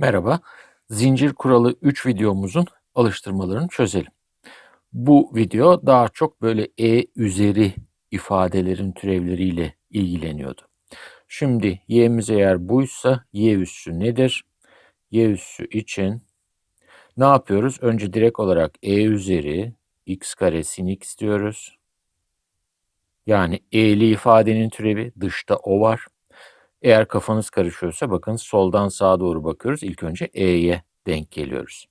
Merhaba. Zincir kuralı 3 videomuzun alıştırmalarını çözelim. Bu video daha çok böyle e üzeri ifadelerin türevleriyle ilgileniyordu. Şimdi y'miz eğer buysa y üssü nedir? y üssü için ne yapıyoruz? Önce direkt olarak e üzeri x kare sin x diyoruz. Yani e'li ifadenin türevi dışta o var. Eğer kafanız karışıyorsa bakın soldan sağa doğru bakıyoruz. İlk önce e'ye denk geliyoruz.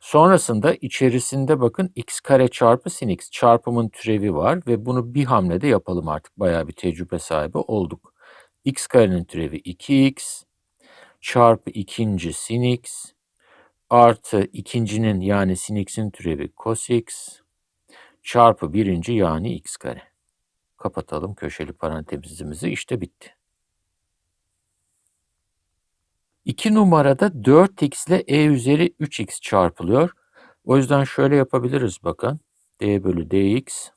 Sonrasında içerisinde bakın x kare çarpı sin x çarpımın türevi var ve bunu bir hamlede yapalım artık. Bayağı bir tecrübe sahibi olduk. x karenin türevi 2x çarpı ikinci sin x artı ikincinin yani sin x'in türevi cos x çarpı birinci yani x kare. Kapatalım köşeli parantezimizi işte bitti. 2 numarada 4x ile e üzeri 3x çarpılıyor. O yüzden şöyle yapabiliriz bakın. d bölü dx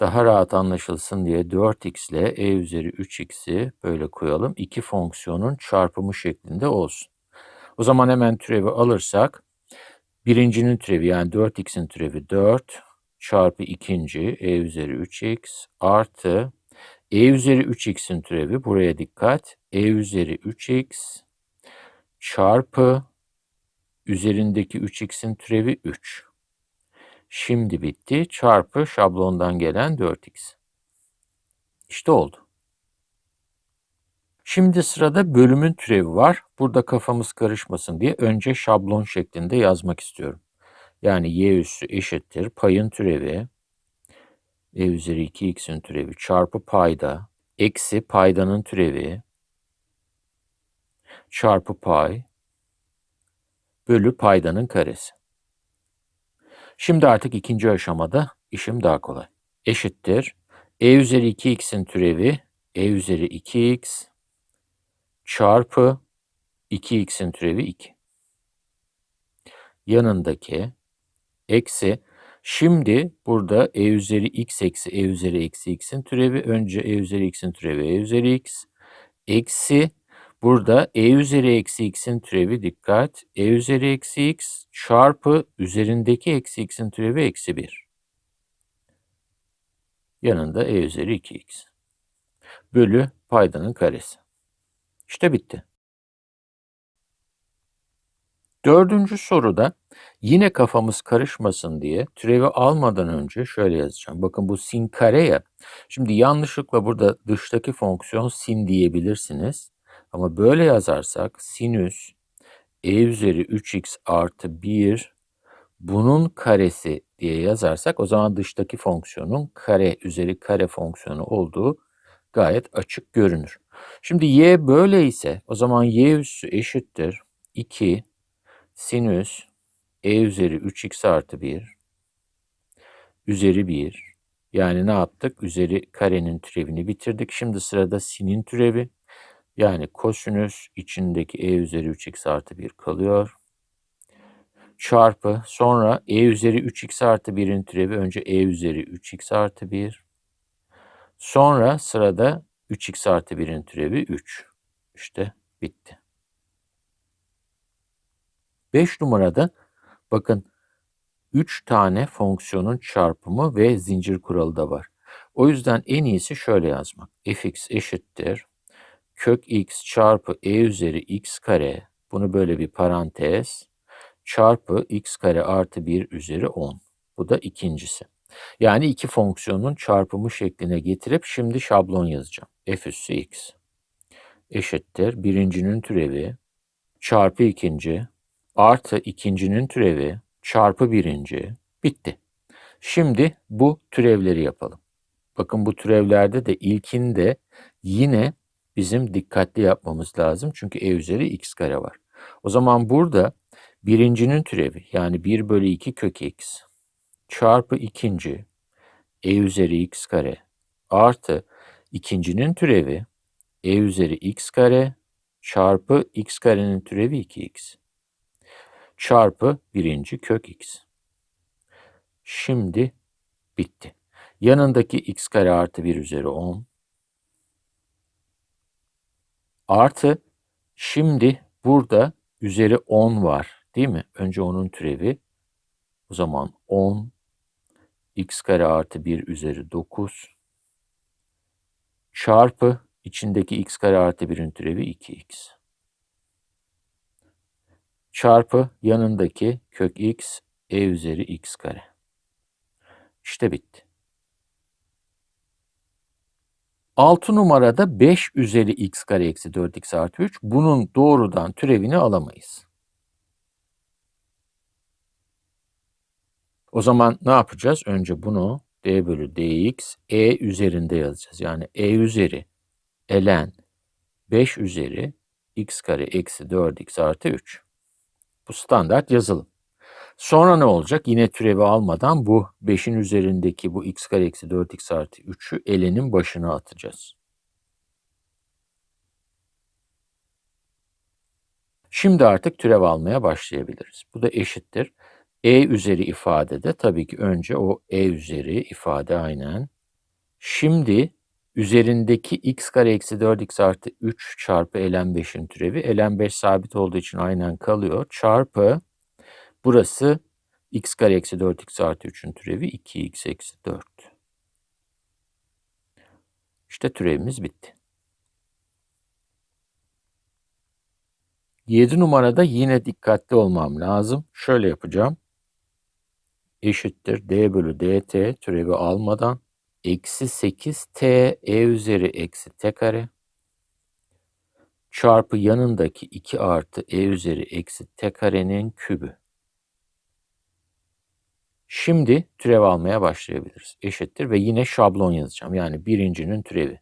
daha rahat anlaşılsın diye 4x ile e üzeri 3x'i böyle koyalım. İki fonksiyonun çarpımı şeklinde olsun. O zaman hemen türevi alırsak birincinin türevi yani 4x'in türevi 4 çarpı ikinci e üzeri 3x artı e üzeri 3x'in türevi buraya dikkat. e üzeri 3x çarpı üzerindeki 3x'in türevi 3. Şimdi bitti. Çarpı şablondan gelen 4x. İşte oldu. Şimdi sırada bölümün türevi var. Burada kafamız karışmasın diye önce şablon şeklinde yazmak istiyorum. Yani y üssü eşittir payın türevi e üzeri 2x'in türevi çarpı payda eksi paydanın türevi çarpı pay bölü paydanın karesi. Şimdi artık ikinci aşamada işim daha kolay. Eşittir. E üzeri 2x'in türevi e üzeri 2x çarpı 2x'in türevi 2. Yanındaki eksi Şimdi burada e üzeri x eksi e üzeri eksi x'in türevi. Önce e üzeri x'in türevi e üzeri x. Eksi burada e üzeri eksi x'in türevi dikkat. e üzeri eksi x çarpı üzerindeki eksi x'in türevi eksi 1. Yanında e üzeri 2x. Bölü paydanın karesi. İşte bitti. Dördüncü soruda yine kafamız karışmasın diye türevi almadan önce şöyle yazacağım. Bakın bu sin kare ya. Şimdi yanlışlıkla burada dıştaki fonksiyon sin diyebilirsiniz. Ama böyle yazarsak sinüs e üzeri 3x artı 1 bunun karesi diye yazarsak o zaman dıştaki fonksiyonun kare üzeri kare fonksiyonu olduğu gayet açık görünür. Şimdi y böyle ise o zaman y üssü eşittir 2 sinüs e üzeri 3x artı 1 üzeri 1 yani ne yaptık? Üzeri karenin türevini bitirdik. Şimdi sırada sinin türevi yani kosinüs içindeki e üzeri 3x artı 1 kalıyor. Çarpı sonra e üzeri 3x artı 1'in türevi önce e üzeri 3x artı 1. Sonra sırada 3x artı 1'in türevi 3. İşte bitti. 5 numarada bakın 3 tane fonksiyonun çarpımı ve zincir kuralı da var. O yüzden en iyisi şöyle yazmak. fx eşittir kök x çarpı e üzeri x kare bunu böyle bir parantez çarpı x kare artı 1 üzeri 10. Bu da ikincisi. Yani iki fonksiyonun çarpımı şekline getirip şimdi şablon yazacağım. f üssü x eşittir birincinin türevi çarpı ikinci artı ikincinin türevi çarpı birinci bitti. Şimdi bu türevleri yapalım. Bakın bu türevlerde de ilkinde yine bizim dikkatli yapmamız lazım. Çünkü e üzeri x kare var. O zaman burada birincinin türevi yani 1 bölü 2 kök x çarpı ikinci e üzeri x kare artı ikincinin türevi e üzeri x kare çarpı x karenin türevi 2x çarpı birinci kök x. Şimdi bitti. Yanındaki x kare artı 1 üzeri 10 artı şimdi Burada üzeri 10 var değil mi? Önce onun türevi. O zaman 10 x kare artı 1 üzeri 9 çarpı içindeki x kare artı 1'in türevi 2x. Çarpı yanındaki kök x e üzeri x kare. İşte bitti. 6 numarada 5 üzeri x kare eksi 4x artı 3. Bunun doğrudan türevini alamayız. O zaman ne yapacağız? Önce bunu d bölü dx e üzerinde yazacağız. Yani e üzeri ln 5 üzeri x kare eksi 4x artı 3. Bu standart yazılım. Sonra ne olacak? Yine türevi almadan bu 5'in üzerindeki bu x kare eksi 4x artı 3'ü elenin başına atacağız. Şimdi artık türev almaya başlayabiliriz. Bu da eşittir. E üzeri ifadede tabii ki önce o E üzeri ifade aynen. Şimdi üzerindeki x kare eksi 4x artı 3 çarpı ln 5'in türevi. ln 5 sabit olduğu için aynen kalıyor. Çarpı burası x kare eksi 4x artı 3'ün türevi 2x eksi 4. İşte türevimiz bitti. 7 numarada yine dikkatli olmam lazım. Şöyle yapacağım. Eşittir d bölü dt türevi almadan eksi 8 t e üzeri eksi t kare çarpı yanındaki 2 artı e üzeri eksi t karenin kübü. Şimdi türev almaya başlayabiliriz. Eşittir ve yine şablon yazacağım. Yani birincinin türevi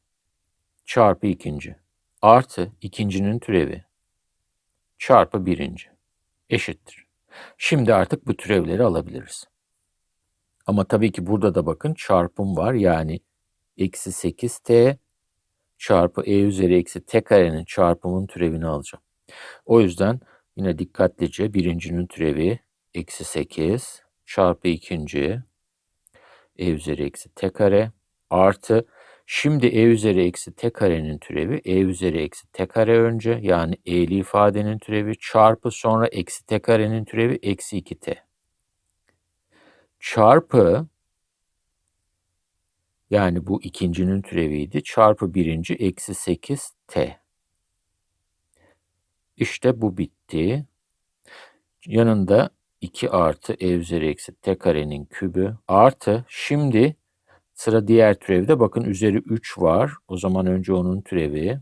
çarpı ikinci artı ikincinin türevi çarpı birinci eşittir. Şimdi artık bu türevleri alabiliriz. Ama tabii ki burada da bakın çarpım var. Yani eksi 8t çarpı e üzeri eksi t karenin çarpımın türevini alacağım. O yüzden yine dikkatlice birincinin türevi eksi 8 çarpı ikinci e üzeri eksi t kare artı şimdi e üzeri eksi t karenin türevi e üzeri eksi t kare önce yani e'li ifadenin türevi çarpı sonra eksi t karenin türevi eksi 2t çarpı yani bu ikincinin türeviydi. Çarpı birinci eksi 8 t. İşte bu bitti. Yanında 2 artı e üzeri eksi t karenin kübü artı şimdi sıra diğer türevde bakın üzeri 3 var. O zaman önce onun türevi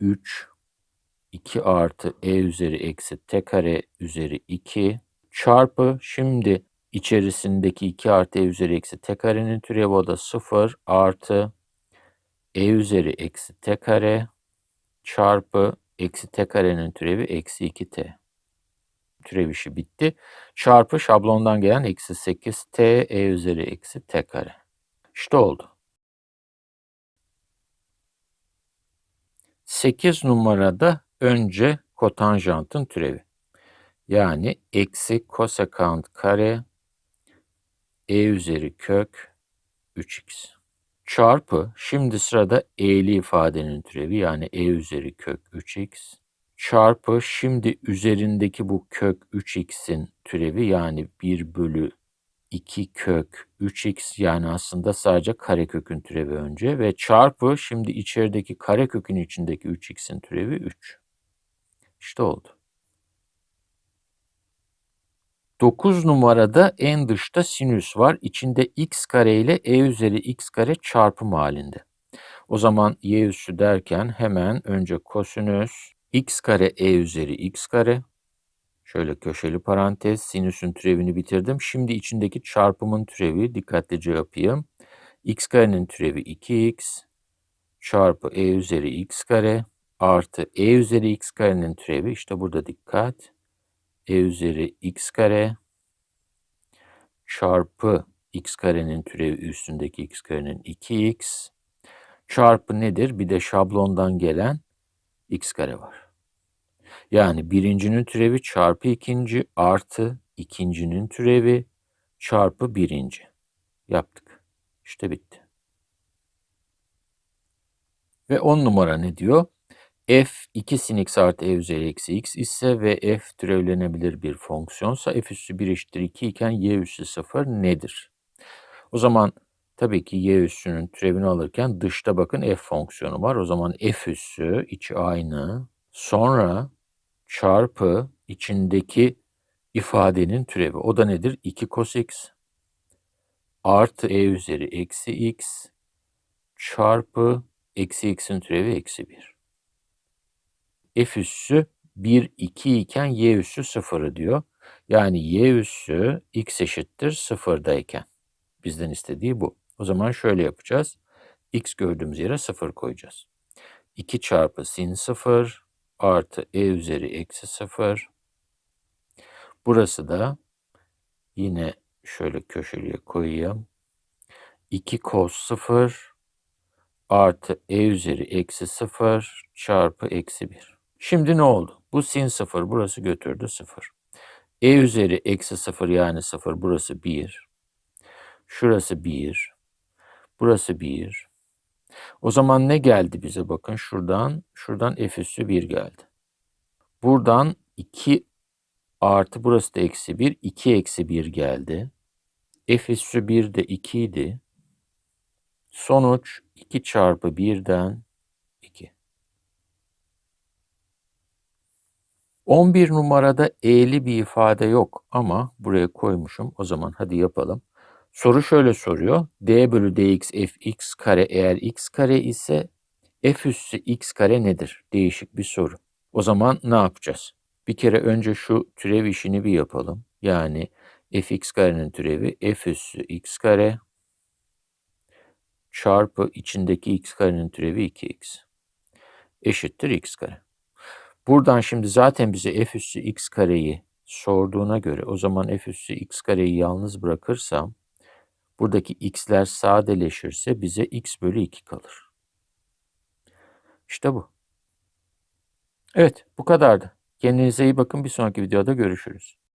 3 2 artı e üzeri eksi t kare üzeri 2 çarpı şimdi içerisindeki 2 artı e üzeri eksi t karenin türevi o da 0 artı e üzeri eksi t kare çarpı eksi t karenin türevi eksi 2t. Türev işi bitti. Çarpı şablondan gelen eksi 8t e üzeri eksi t kare. İşte oldu. 8 numarada önce kotanjantın türevi. Yani eksi kosekant kare e üzeri kök 3x çarpı şimdi sırada e'li ifadenin türevi yani e üzeri kök 3x çarpı şimdi üzerindeki bu kök 3x'in türevi yani 1 bölü 2 kök 3x yani aslında sadece karekökün türevi önce ve çarpı şimdi içerideki karekökün içindeki 3x'in türevi 3. İşte oldu. 9 numarada en dışta sinüs var. İçinde x kare ile e üzeri x kare çarpım halinde. O zaman y üssü derken hemen önce kosinüs x kare e üzeri x kare. Şöyle köşeli parantez sinüsün türevini bitirdim. Şimdi içindeki çarpımın türevi dikkatlice yapayım. x karenin türevi 2x çarpı e üzeri x kare artı e üzeri x karenin türevi işte burada dikkat e üzeri x kare çarpı x karenin türevi üstündeki x karenin 2x çarpı nedir? Bir de şablondan gelen x kare var. Yani birincinin türevi çarpı ikinci artı ikincinin türevi çarpı birinci. Yaptık. İşte bitti. Ve on numara ne diyor? F 2 sin x artı e üzeri eksi x ise ve f türevlenebilir bir fonksiyonsa f üssü 1 eşittir 2 iken y üssü 0 nedir? O zaman tabii ki y üssünün türevini alırken dışta bakın f fonksiyonu var. O zaman f üssü içi aynı. Sonra çarpı içindeki ifadenin türevi. O da nedir? 2 cos x artı e üzeri eksi x çarpı eksi x'in türevi eksi 1. f üssü 1, 2 iken y üssü 0'ı diyor. Yani y üssü x eşittir 0'dayken. Bizden istediği bu. O zaman şöyle yapacağız. x gördüğümüz yere 0 koyacağız. 2 çarpı sin 0 artı e üzeri eksi 0. Burası da yine şöyle köşeliye koyayım. 2 cos 0 artı e üzeri eksi 0 çarpı eksi 1. Şimdi ne oldu? Bu sin 0 burası götürdü 0. e üzeri eksi 0 yani 0 burası 1. Şurası 1. Burası 1. O zaman ne geldi bize bakın şuradan şuradan f üssü 1 geldi. Buradan 2 artı burası da eksi 1 2 eksi 1 geldi. f üssü 1 de 2 idi. Sonuç 2 çarpı 1'den 2. 11 numarada e'li bir ifade yok ama buraya koymuşum. O zaman hadi yapalım. Soru şöyle soruyor. d bölü dx fx kare eğer x kare ise f üssü x kare nedir? Değişik bir soru. O zaman ne yapacağız? Bir kere önce şu türev işini bir yapalım. Yani fx karenin türevi f üssü x kare çarpı içindeki x karenin türevi 2x eşittir x kare. Buradan şimdi zaten bize f üssü x kareyi sorduğuna göre o zaman f üssü x kareyi yalnız bırakırsam buradaki x'ler sadeleşirse bize x bölü 2 kalır. İşte bu. Evet bu kadardı. Kendinize iyi bakın. Bir sonraki videoda görüşürüz.